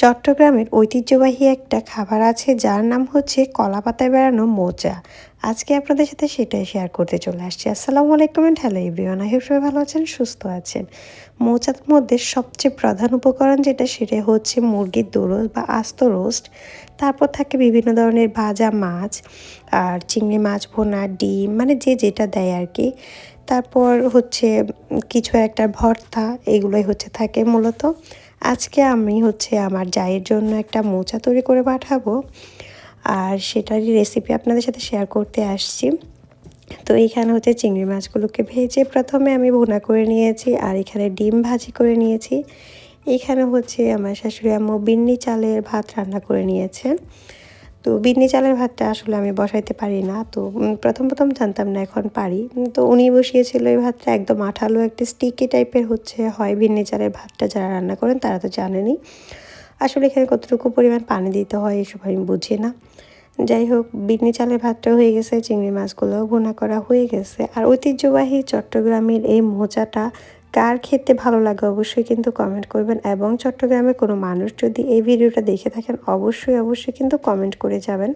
চট্টগ্রামের ঐতিহ্যবাহী একটা খাবার আছে যার নাম হচ্ছে কলা পাতায় বেড়ানো মোচা। আজকে আপনাদের সাথে সেটাই শেয়ার করতে চলে আসছি। আসসালামু আলাইকুম হ্যালো এভরিওয়ান আই সবাই ভালো আছেন, সুস্থ আছেন। মোচার মধ্যে সবচেয়ে প্রধান উপকরণ যেটা, সেটা হচ্ছে মুরগির দোরস বা আস্ত রোস্ট। তারপর থাকে বিভিন্ন ধরনের ভাজা মাছ, আর চিংড়ি মাছ, ভোনা, ডিম মানে যে যেটা দেয় আর কি তারপর হচ্ছে কিছু একটা ভর্তা, এগুলোই হচ্ছে থাকে মূলত। আজকে আমি হচ্ছে আমার জায়ের জন্য একটা মোচা তৈরি করে পাঠাবো। আর সেটারই রেসিপি আপনাদের সাথে শেয়ার করতে আসছি। তো এইখানে হচ্ছে চিংড়ি মাছগুলোকে ভেজে প্রথমে আমি ভুনা করে নিয়েছি আর এখানে ডিম ভাজি করে নিয়েছি। এখানে হচ্ছে আমার শাশুড়ি আম্মু বিন্নি চালের ভাত রান্না করে নিয়েছেন তো বিন্নি চালের ভাতটা আসলে আমি বসাইতে পারি না। তো প্রথম প্রথম জানতাম না এখন পারি। তো উনি বসিয়েছিল এই ভাতটা একদম আঠালো একটা স্টিকি টাইপের হচ্ছে, হয় বিন্নি চালের ভাতটা যারা রান্না করেন তারা তো জানেনই। আসলে এখানে কতটুকু পরিমাণ পানি দিতে হয় এসব আমি বুঝি না। যাই হোক, বিন্নি চালের ভাতটা হয়ে গেছে, চিংড়ি মাছগুলোও ভুনা করা হয়ে গেছে। আর ঐতিহ্যবাহী চট্টগ্রামের এই মোচাটা কার খেতে ভালো লাগে অবশ্যই কিন্তু কমেন্ট করবেন এবং চট্টগ্রামের কোনো মানুষ যদি এই ভিডিওটা দেখে থাকেন, অবশ্যই অবশ্যই কিন্তু কমেন্ট করে যাবেন।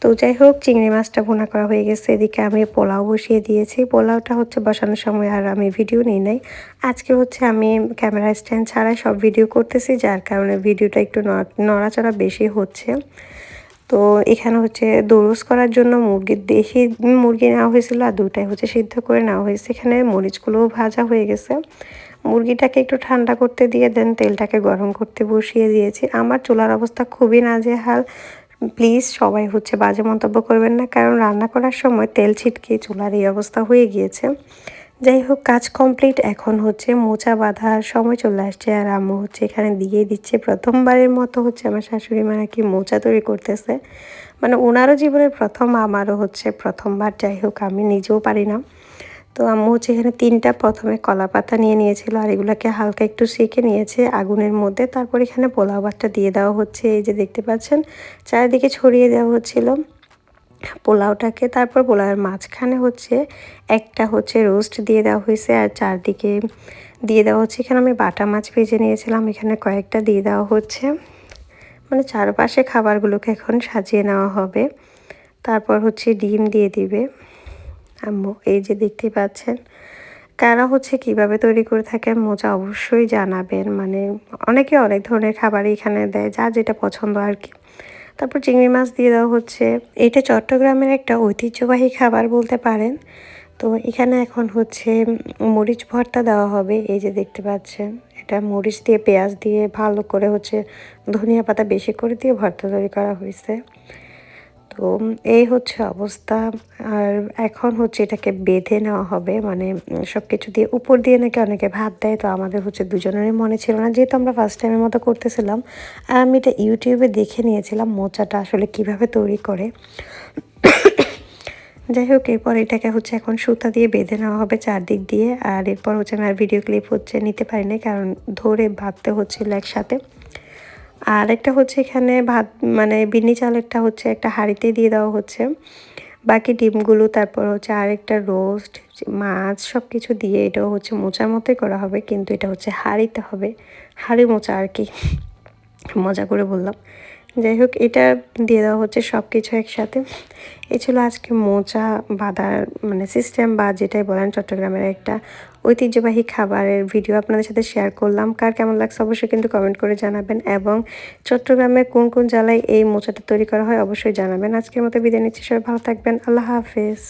তো যাই হোক, চিংড়ি মাছটা ভুনা করা হয়ে গেছে। এদিকে আমি পোলাও বসিয়ে দিয়েছি। পোলাওটা হচ্ছে বসানোর সময় আর আমি ভিডিও নিই নাই। আজকে হচ্ছে আমি ক্যামেরা স্ট্যান্ড ছাড়াই সব ভিডিও করতেছি, যার কারণে ভিডিওটা একটু নড়াচড়া বেশি হচ্ছে। তো এখানে হচ্ছে দরুস করার জন্য মুরগির দেশি মুরগি নেওয়া হয়েছিল আর দুটাই হচ্ছে সিদ্ধ করে নেওয়া হয়েছে। এখানে মরিচগুলোও ভাজা হয়ে গেছে। মুরগিটাকে একটু ঠান্ডা করতে দিয়ে দেন, তেলটাকে গরম করতে বসিয়ে দিয়েছি। আমার চুলার অবস্থা খুবই নাজেহাল। প্লিজ সবাই হচ্ছে বাজে মন্তব্য করবেন না, কারণ রান্না করার সময় তেল ছিটকে চুলার এই অবস্থা হয়ে গিয়েছে। যাই হোক কাজ কমপ্লিট, এখন হচ্ছে মোচা বাঁধার সময় চলে আসছে আর আম্মু হচ্ছে এখানে দিয়ে দিচ্ছে। প্রথমবারের মতো হচ্ছে আমার শাশুড়ি মা নাকি মোচা তৈরি করতেছে। মানে ওনারও জীবনের প্রথম, আমারও হচ্ছে প্রথমবার যাই হোক আমি নিজেও পারি না। তো আম্মু হচ্ছে এখানে তিনটা প্রথমে কলা পাতা নিয়ে নিয়েছিল আর এগুলোকে হালকা একটু সেঁকে নিয়েছে আগুনের মধ্যে। তারপর এখানে পোলাও ভাতটা দিয়ে দেওয়া হচ্ছে, এই যে দেখতে পাচ্ছেন, চারিদিকে ছড়িয়ে দেওয়া হচ্ছিল। পোলাওটাকে, তারপর পোলাওয়ের মাঝখানে হচ্ছে একটা হচ্ছে রোস্ট দিয়ে দেওয়া হয়েছে আর চারদিকে দিয়ে দেওয়া হচ্ছে। এখানে আমি বাটা মাছ ভেজে নিয়েছিলাম, এখানে কয়েকটা দিয়ে দেওয়া হচ্ছে। মানে চারপাশে খাবারগুলোকে এখন সাজিয়ে নেওয়া হবে। তারপর হচ্ছে ডিম দিয়ে দিবে। আম্মু, এই যে দেখতে পাচ্ছেন, কারা হচ্ছে কীভাবে তৈরি করে থাকেন মোজা অবশ্যই জানাবেন। মানে অনেকে অনেক ধরনের খাবারই এখানে দেয়, যা যেটা পছন্দ আর কি। তারপর চিংড়ি মাছ দিয়ে দেওয়া হচ্ছে। এটা চট্টগ্রামের একটা ঐতিহ্যবাহী খাবার বলতে পারেন। তো এখানে এখন হচ্ছে মরিচ ভর্তা দেওয়া হবে। এই যে দেখতে পাচ্ছেন, এটা মরিচ দিয়ে, পেঁয়াজ দিয়ে ভালো করে হচ্ছে ধনিয়া পাতা বেশি করে দিয়ে ভর্তা তৈরি করা হয়েছে। তো এই হচ্ছে অবস্থা। আর এখন হচ্ছে এটাকে বেঁধে নেওয়া হবে মানে সব কিছু দিয়ে উপর দিয়ে নাকি অনেকে ভাত দেয়, তো আমাদের হচ্ছে দুজনেরই মনে ছিল না। যেহেতু আমরা ফার্স্ট টাইমের মতো করতেছিলাম আর আমি এটা ইউটিউবে দেখে নিয়েছিলাম মোচাটা আসলে কীভাবে তৈরি করে। যাই হোক, এরপর এটাকে হচ্ছে এখন সুতা দিয়ে বেঁধে নেওয়া হবে চারদিক দিয়ে। আর এরপর হচ্ছে আমি আর ভিডিও ক্লিপ হচ্ছে নিতে পারি পারিনি, কারণ ধরে বাঁধতে হচ্ছিল একসাথে। আর একটা হচ্ছে এখানে ভাত মানে বিনি চালেরটা হচ্ছে একটা হাঁড়িতে দিয়ে দেওয়া হচ্ছে। বাকি ডিমগুলো, তারপর হচ্ছে আরেকটা রোস্ট, মাছ সব কিছু দিয়ে এটাও হচ্ছে মোচার মতোই করা হবে, কিন্তু এটা হচ্ছে হাঁড়িতে হবে। হাঁড়ি মোচা আর কি। মজা করে বললাম। যাই হোক এটা দিয়ে দেওয়া হচ্ছে সব কিছু একসাথে। এ ছিল আজকে মোচা বাঁধার মানে সিস্টেম বা যেটাই বলেন চট্টগ্রামের একটা ঐতিহ্যবাহী খাবারের ভিডিও আপনাদের সাথে শেয়ার করলাম। কার কেমন লাগছে অবশ্যই কিন্তু কমেন্ট করে জানাবেন এবং চট্টগ্রামে কোন কোন জেলায় এই মোচাটা তৈরি করা হয় অবশ্যই জানাবেন। আজকের মতো বিদায় নিচ্ছি, সবাই ভালো থাকবেন। আল্লাহ হাফেজ।